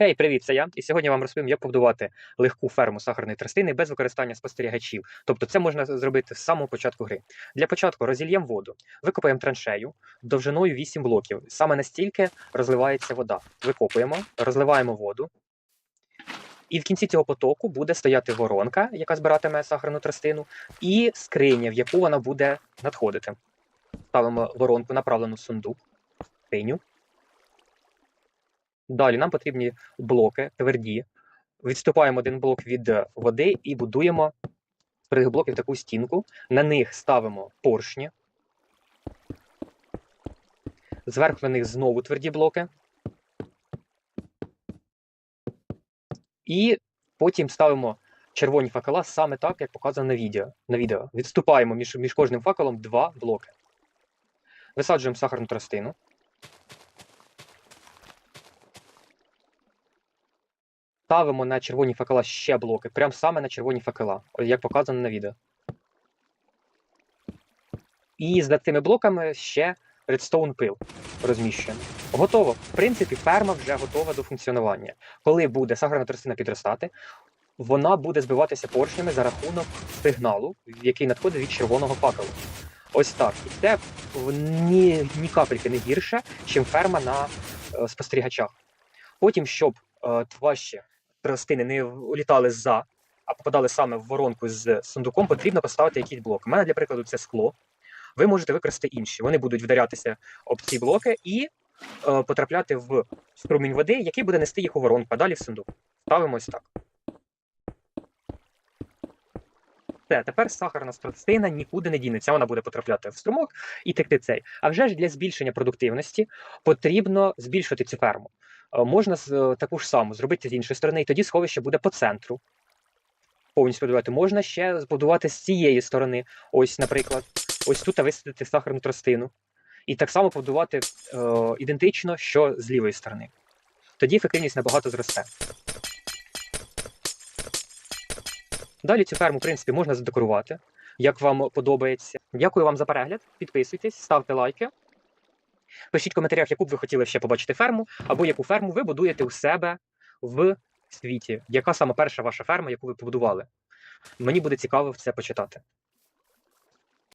Хей, привіт, це я. І сьогодні вам розповім, як побудувати легку ферму сахарної тростини без використання спостерігачів. Тобто, це можна зробити з самого початку гри. Для початку розільємо воду, викопаємо траншею довжиною 8 блоків. Саме настільки розливається вода. Викопуємо, розливаємо воду. І в кінці цього потоку буде стояти воронка, яка збиратиме сахарну тростину, і скриня, в яку вона буде надходити. Ставимо воронку, направлену в сундук, скриню. Далі нам потрібні блоки тверді. Відступаємо один блок від е, води і будуємо з твердих блоків таку стінку. На них ставимо поршні. Зверху на них знову тверді блоки. І потім ставимо червоні факела саме так, як показано на відео. На відео. Відступаємо між, між кожним факелом два блоки. Висаджуємо сахарну тростину. Ставимо на червоні факела ще блоки, прямо саме на червоні факела, як показано на відео. І з цими блоками ще редстоун пил розміщуємо. Готово. В принципі, ферма вже готова до функціонування. Коли буде сахарна тростина підростати, вона буде збиватися поршнями за рахунок сигналу, який надходить від червоного факелу. Ось так. І це ні, ні капельки не гірше, ніж ферма на е, спостерігачах. Потім, щоб е, ваші тростини не улітали за, а попадали саме в воронку з сундуком, потрібно поставити якийсь блок. У мене, для прикладу, це скло. Ви можете використати інші. Вони будуть вдарятися об ці блоки і е, потрапляти в струмінь води, який буде нести їх у воронку, а далі в сундук. Ставимо ось так. Все, тепер сахарна тростина нікуди не дінеться. Вона буде потрапляти в струмок і текти цей. А вже ж для збільшення продуктивності потрібно збільшити цю ферму. Е, Можна е, таку ж саму зробити з іншої сторони, і тоді сховище буде по центру. Повністю побудувати. Можна ще збудувати з цієї сторони. Ось, наприклад, ось тут висадити сахарну тростину. І так само побудувати е, ідентично, що з лівої сторони. Тоді ефективність набагато зросте. Далі цю ферму, в принципі, можна задекорувати, як вам подобається. Дякую вам за перегляд. Підписуйтесь, ставте лайки. Пишіть в коментарях, яку б ви хотіли ще побачити ферму, або яку ферму ви будуєте у себе в світі. Яка саме перша ваша ферма, яку ви побудували? Мені буде цікаво це почитати.